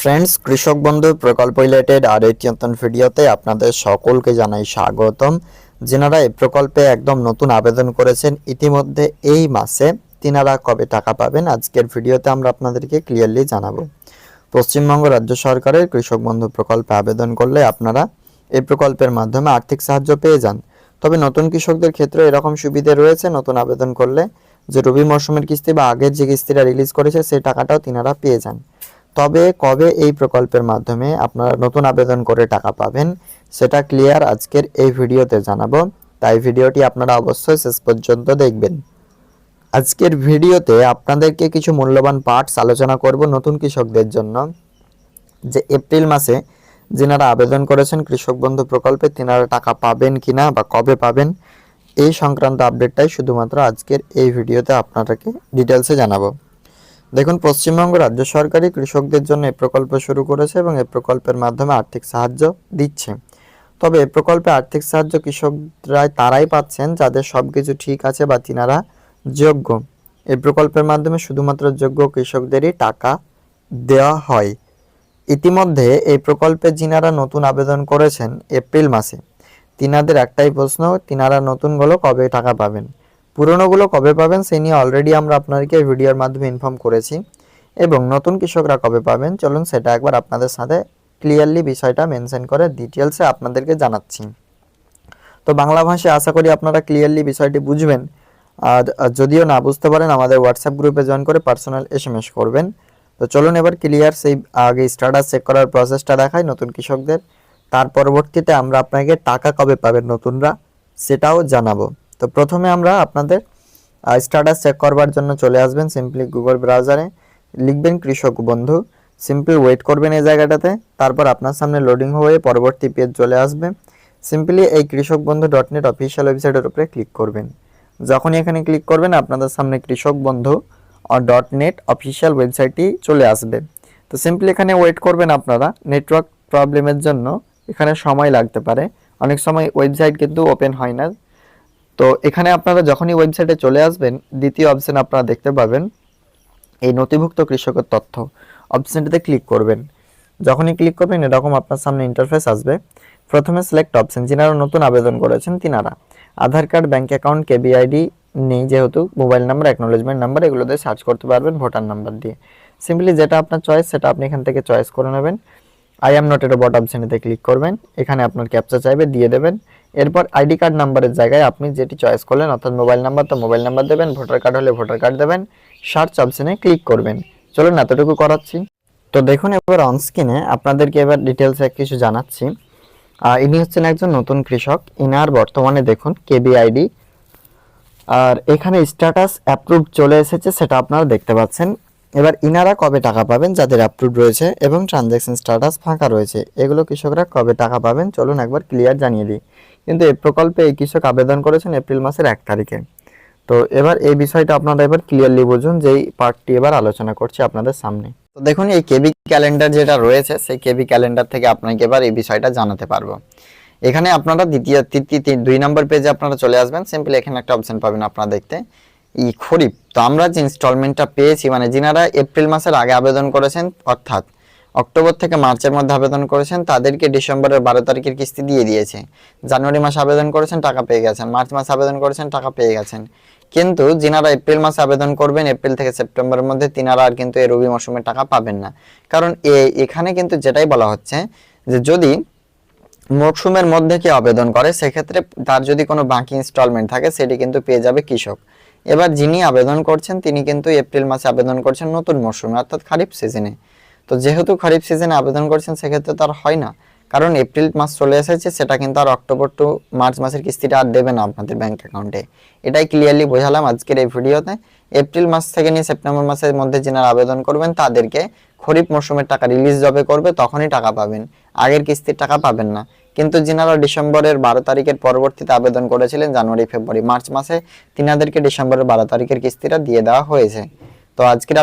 Friends কৃষক বন্ধু, প্রকল্প রিলেটেড আর একটি নতুন ভিডিওতে আপনাদের সকলকে জানাই স্বাগতম। যেনারা এই প্রকল্পে একদম নতুন আবেদন করেছেন, ইতিমধ্যে এই মাসে তিনারা কবে টাকা পাবেন, আজকের ভিডিওতে আমরা আপনাদেরকে ক্লিয়ারলি জানাব। পশ্চিমবঙ্গ রাজ্য সরকারের কৃষক বন্ধু প্রকল্পে আবেদন করলে আপনারা এই প্রকল্পের মাধ্যমে আর্থিক সাহায্য পেয়ে যান। তবে নতুন কৃষকদের ক্ষেত্রে এরকম সুবিধে রয়েছে, নতুন আবেদন করলে যে রবি মরশুমের কিস্তি বা আগের যে কিস্তিটা রিলিজ করেছে, সেই টাকাটাও তিনারা পেয়ে যান। তবে কবে এই প্রকল্পের মাধ্যমে আপনারা নতুন আবেদন করে টাকা পাবেন, সেটা ক্লিয়ার আজকের এই ভিডিওতে জানাব। তাই ভিডিওটি আপনারা অবশ্যই শেষ পর্যন্ত দেখবেন। আজকের ভিডিওতে আপনাদেরকে কিছু মূল্যবান পার্টস আলোচনা করব নতুন কৃষকদের জন্য। যে এপ্রিল মাসে যিনারা আবেদন করেছেন কৃষক বন্ধু প্রকল্পে, তিনারা টাকা পাবেন কিনা বা কবে পাবেন, এই সংক্রান্ত আপডেটটাই শুধুমাত্র আজকের এই ভিডিওতে আপনাদেরকে ডিটেলসে জানাব। দেখুন, পশ্চিমবঙ্গ রাজ্য সরকারই কৃষকদের জন্য এই প্রকল্প শুরু করেছে এবং এই প্রকল্পের মাধ্যমে আর্থিক সাহায্য দিচ্ছে। তবে এই প্রকল্পে আর্থিক সাহায্য কৃষকরা তারাই পাচ্ছেন যাদের সব কিছু ঠিক আছে বা তিনারা যোগ্য। এই প্রকল্পের মাধ্যমে শুধুমাত্র যোগ্য কৃষকদেরই টাকা দেওয়া হয়। ইতিমধ্যে এই প্রকল্পে যিনারা নতুন আবেদন করেছেন এপ্রিল মাসে, তিনাদের একটাই প্রশ্ন, তিনারা নতুনগুলো কবে টাকা পাবেন? পুরনোগুলো কবে পাবেন সেই নিয়ে অলরেডি আমরা আপনাদেরকে ভিডিওর মাধ্যমে ইনফর্ম করেছি। এবং নতুন কৃষকরা কবে পাবেন, চলুন সেটা একবার আপনাদের সাথে ক্লিয়ারলি বিষয়টা মেনশন করে ডিটেলসে আপনাদেরকে জানাচ্ছি। তো বাংলা ভাষায় আশা করি আপনারা ক্লিয়ারলি বিষয়টি বুঝবেন। আর যদিও না বুঝতে পারেন, আমাদের হোয়াটসঅ্যাপ গ্রুপে জয়েন করে পার্সোনাল এসএমএস করবেন। তো চলুন এবার ক্লিয়ার সেই আগে স্ট্যাটাস চেক করার প্রসেসটা দেখাই নতুন কৃষকদের। তার পরবর্তীতে আমরা আপনাকে টাকা কবে পাবেন নতুনরা, সেটাও জানাব। তো প্রথমে আমরা আপনাদের স্ট্যাটাস চেক করবার জন্য চলে আসবেন সিম্পলি গুগল ব্রাউজারে লিখবেন কৃষক বন্ধু। সিম্পলি ওয়েট করবেন এই জায়গাটাতে। তারপর আপনার সামনে লোডিং হয়ে পরবর্তী পেজ চলে আসবে। সিম্পলি এই কৃষক বন্ধু ডট নেট অফিসিয়াল ওয়েবসাইটের উপরে ক্লিক করবেন। যখনই এখানে ক্লিক করবেন, আপনাদের সামনে কৃষক বন্ধু ডট নেট অফিসিয়াল ওয়েবসাইটটি চলে আসবে। তো সিম্পলি এখানে ওয়েট করবেন আপনারা। নেটওয়ার্ক প্রবলেমের জন্য এখানে সময় লাগতে পারে। অনেক সময় ওয়েবসাইট কিন্তু ওপেন হয় না। তো এখানে আপনারা যখনই ওয়েবসাইটে চলে আসবেন, দ্বিতীয় অপশন আপনারা দেখতে পাবেন এই নথিভুক্ত কৃষকের তথ্য। অপশনটিতে ক্লিক করবেন। যখনই ক্লিক করবেন, এরকম আপনার সামনে ইন্টারফেস আসবে। প্রথমে সিলেক্ট অপশন যিনারা নতুন আবেদন করেছেন তিনারা। আধার কার্ড ব্যাংক অ্যাকাউন্ট কেবিআইডি নেই যেহেতু মোবাইল নাম্বার অ্যাকনোলেজমেন্ট নাম্বার এগুলো দিয়ে সার্চ করতে পারবেন ভোটার নাম্বার দিয়ে। সিম্পলি যেটা আপনার চয়েস সেটা আপনি এখান থেকে চয়েস করে নেবেন। আই এম নট এর বট অপশনেতে ক্লিক করবেন। এখানে আপনার ক্যাপচা চাইবে, দিয়ে দেবেন। এরপর আইডি কার্ড নাম্বারের জায়গায় আপনি যেটি চয়েস করলেন, অর্থাৎ মোবাইল নাম্বার তো মোবাইল নাম্বার দেবেন ভোটার কার্ড হলে ভোটার কার্ড দেবেন সার্চ অপশনে ক্লিক করবেন। চলুন এতটুকু করাচ্ছি। তো দেখুন এবার অন স্ক্রিনে আপনাদেরকে এবার ডিটেলস কিছু জানাচ্ছি। ইনি হচ্ছেন একজন নতুন কৃষক। ইনার বর্তমানে দেখুন কেবিআইডি আর এখানে স্ট্যাটাস অ্যাপ্রুভ চলে এসেছে, সেটা আপনারা দেখতে পাচ্ছেন। এবার ইনারা কবে টাকা পাবেন যাদের অ্যাপ্রুভ রয়েছে এবং ট্রানজ্যাকশন স্ট্যাটাস ফাঁকা রয়েছে, এগুলো কৃষকরা কবে টাকা পাবেন চলুন একবার ক্লিয়ার জানিয়ে দিই। কিন্তু এই প্রকল্পে এই কৃষক আবেদন করেছেন এপ্রিল মাসের এক তারিখে। তো এবার এই বিষয়টা আপনারা এবার ক্লিয়ারলি বুঝুন, যেই পার্টটি এবার আলোচনা করছি আপনাদের সামনে। তো দেখুন, এই কেবি ক্যালেন্ডার যেটা রয়েছে, সেই কেবি ক্যালেন্ডার থেকে আপনাকে এবার এই বিষয়টা জানাতে পারব। এখানে আপনারা দ্বিতীয়, তৃতীয় দুই নম্বর পেজে আপনারা চলে আসবেন। সিম্পলি এখানে একটা অপশন পাবেন আপনারা দেখতে। ই খরিফ। তো আমরা যে ইনস্টলমেন্টটা পেয়েছি মানে যিনারা এপ্রিল মাসের আগে আবেদন করেছেন, অর্থাৎ অক্টোবর থেকে মার্চের মধ্যে আবেদন করেছেন, তাদেরকে ডিসেম্বরের বারো তারিখের কিস্তি দিয়ে দিয়েছে। জানুয়ারি মাসে আবেদন করেছেন, টাকা পেয়ে গেছেন। মার্চ মাসে আবেদন করেছেন, টাকা পেয়ে গেছেন। কিন্তু যিনারা এপ্রিল মাসে আবেদন করবেন, এপ্রিল থেকে সেপ্টেম্বরের মধ্যে, তিনারা আর কিন্তু এই রবি মৌসুমে টাকা পাবেন না। কারণ এ- এখানে কিন্তু যেটাই বলা হচ্ছে, যে যদি মরশুমের মধ্যে কেউ আবেদন করে, সেক্ষেত্রে তার যদি কোনো বাকি ইনস্টলমেন্ট থাকে, সেটি কিন্তু পেয়ে যাবে কৃষক। এবার যিনি আবেদন করছেন, তিনি কিন্তু এপ্রিল মাসে আবেদন করছেন নতুন মরশুমে, অর্থাৎ খারিফ সিজনে। তো যেহেতু খারিফ সিজনে আবেদন করছেন, সেক্ষেত্রে তার হয় না। কারণ এপ্রিল মাস চলে এসেছে, সেটা কিন্তু আর অক্টোবর টু মার্চ মাসের কিস্তিটা আর দেবে না আপনাদের ব্যাংক অ্যাকাউন্টে। এটাই ক্লিয়ারলি বোঝালাম আজকের এই ভিডিওতে। এপ্রিল মাস থেকে নিয়ে সেপ্টেম্বর মাসের মধ্যে যিনারা আবেদন করবেন, তাদেরকে খরিফ মরশুমের টাকা রিলিজ যবে করবে, তখনই টাকা পাবেন। আগের কিস্তির টাকা পাবেন না। কিন্তু যিনারা ডিসেম্বরের বারো তারিখের পরবর্তীতে আবেদন করেছিলেন জানুয়ারি, ফেব্রুয়ারি, মার্চ মাসে। তিনাদেরকে ডিসেম্বরের বারো তারিখের কিস্তিটা দিয়ে দেওয়া হয়েছে। তো আজকের